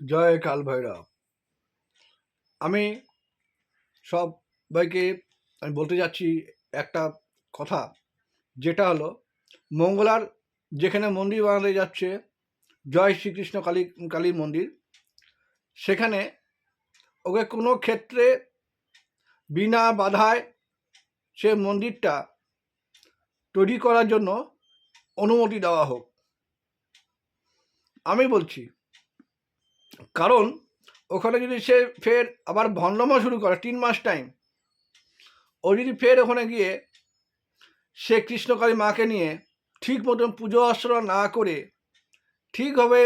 জয় কাল ভৈরব। আমি সবাইকে আমি বলতে যাচ্ছি একটা কথা, যেটা হলো, মঙ্গলার যেখানে মন্দির বানাতে যাচ্ছে, জয় শ্রীকৃষ্ণ কালী, কালীর মন্দির, সেখানে ওকে কোনো ক্ষেত্রে বিনা বাধায় সে মন্দিরটা তৈরি করার জন্য অনুমতি দেওয়া হোক। আমি বলছি কারণ ওখানে যদি সে ফের আবার ভণ্ডমা শুরু করে, তিন মাস টাইম ও যদি ফের ওখানে গিয়ে সে কৃষ্ণকালী মাকে নিয়ে ঠিক মতন পুজো অর্চনা না করে ঠিকভাবে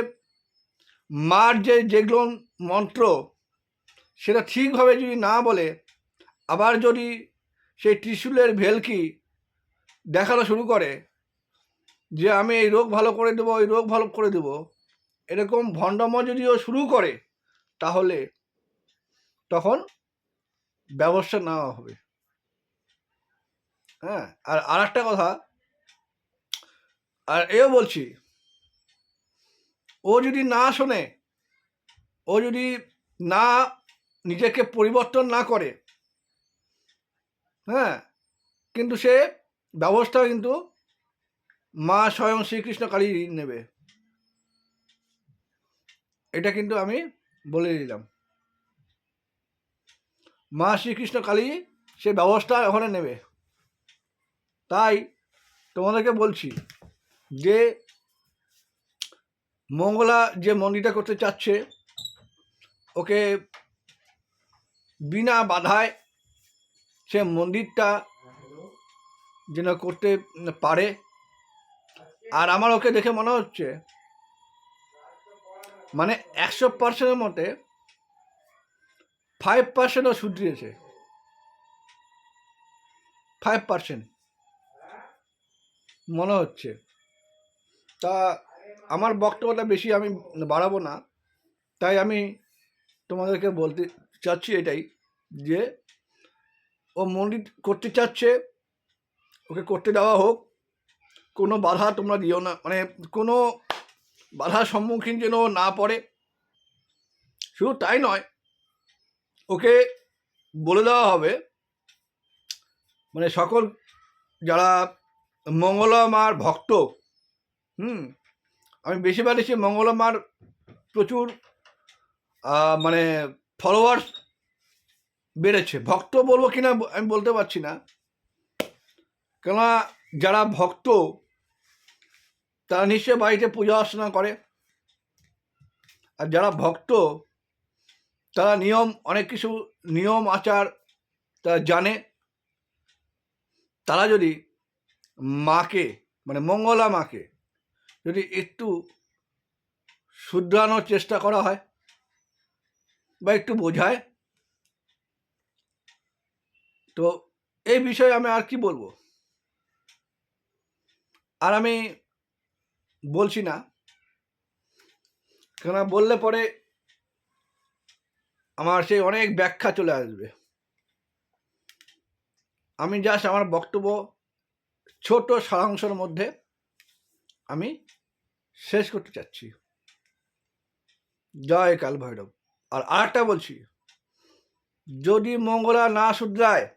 মার যে যেগুলো মন্ত্র, সেটা ঠিকভাবে যদি না বলে, আবার যদি সেই ত্রিশুলের ভেলকি দেখানো শুরু করে যে আমি এই রোগ ভালো করে দেবো, এই রোগ ভালো করে দেবো এরকম ভণ্ডম যদিও শুরু করে, তাহলে তখন ব্যবস্থা নেওয়া হবে। হ্যাঁ আর আর একটা কথা, আর এও বলছি, ও যদি না শোনে, ও যদি না নিজেকে পরিবর্তন না করে হ্যাঁ কিন্তু সে ব্যবস্থা কিন্তু মা স্বয়ং শ্রীকৃষ্ণ কালী নেবে। এটা কিন্তু আমি বলে দিলাম। মা শ্রীকৃষ্ণ কালী সে ব্যবস্থা ওখানে নেবে। তাই তোমাদেরকে বলছি যে, মঙ্গলা যে মন্দিরটা করতে চাচ্ছে, ওকে বিনা বাধায় সে মন্দিরটা যেন করতে পারে। আর আমার ওকে দেখে মনে হচ্ছে মানে একশো পার্সেন্টের মতে ফাইভ পার্সেন্টও শুধরিয়েছে। ফাইভ পার্সেন্ট মনে হচ্ছে। তা আমার বক্তব্যটা বেশি আমি বাড়াবো না। তাই আমি তোমাদেরকে বলতে চাচ্ছি এটাই যে, ও মন্দির করতে চাচ্ছে, ওকে করতে দেওয়া হোক। কোনো বাধা তোমরা দিও না। মানে কোনো বাধার সম্মুখীন যেন না পড়ে। শুধু তাই নয়, ওকে বলে দেওয়া হবে মানে সকল যারা মঙ্গলমার ভক্ত, হুম, আমি বেশিরভাগ দেখছি মঙ্গলা মার প্রচুর মানে ফলোয়ার্স বেড়েছে। ভক্ত বলব কিনা আমি বলতে পারছি না। কেননা যারা ভক্ত তারা নিশ্চয়ই বাড়িতে পূজা অর্চনা করে। আর যারা ভক্ত, তারা নিয়ম, অনেক কিছু নিয়ম, আচার তারা জানে। তারা যদি মাকে মানে মঙ্গলা মাকে, যদি একটু শুধরানোর চেষ্টা করা হয় বা একটু বোঝায়, তো এই বিষয়ে আমি আর কি বলব? আর আমি বলছি না। কেন বললে পরে আমার সেই অনেক ব্যাখ্যা চলে আসবে। আমি জাস্ট আমার বক্তব্য ছোট সারাংশের মধ্যে আমি শেষ করতে চাচ্ছি। জয় কাল ভৈরব। আর আরেকটা বলছি, যদি মঙ্গলা না শুধরায়,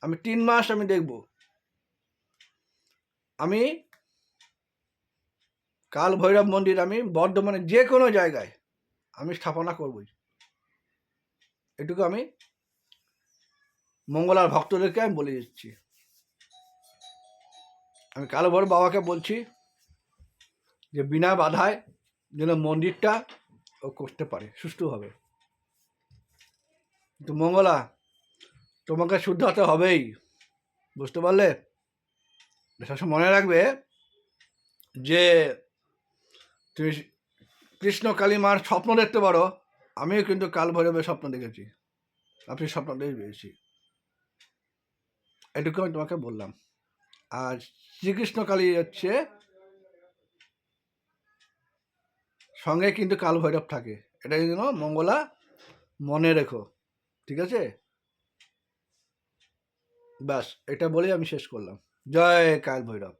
আমি তিন মাস আমি দেখব। আমি কাল ভৈরব মন্দির আমি বর্ধমানে যে কোনো জায়গায় আমি স্থাপনা করবই। এটুকু আমি মঙ্গলার ভক্তদেরকে আমি বলে দিচ্ছি। আমি কালো ভৈরব বাবাকে বলছি যে বিনা বাধায় যেন মন্দিরটা ও করতে পারে সুষ্ঠুভাবে কিন্তু মঙ্গলা, তোমাকে শুদ্ধাতে হবেই, বুঝতে পারলে? সবসময় মনে রাখবে যে তুমি কৃষ্ণ কালী মার স্বপ্ন দেখতে পারো। আমিও কিন্তু কাল ভৈরবের স্বপ্ন দেখেছি। আপনি স্বপ্ন দেখে পেয়েছি এটুকু আমি তোমাকে বললাম। আর শ্রীকৃষ্ণ কালী হচ্ছে সঙ্গে কিন্তু কাল ভৈরব থাকে। এটা কিন্তু মঙ্গলা মনে রেখো। ঠিক আছে? ব্যাস, এটা বলেই আমি শেষ করলাম। জয় কাল ভৈরব।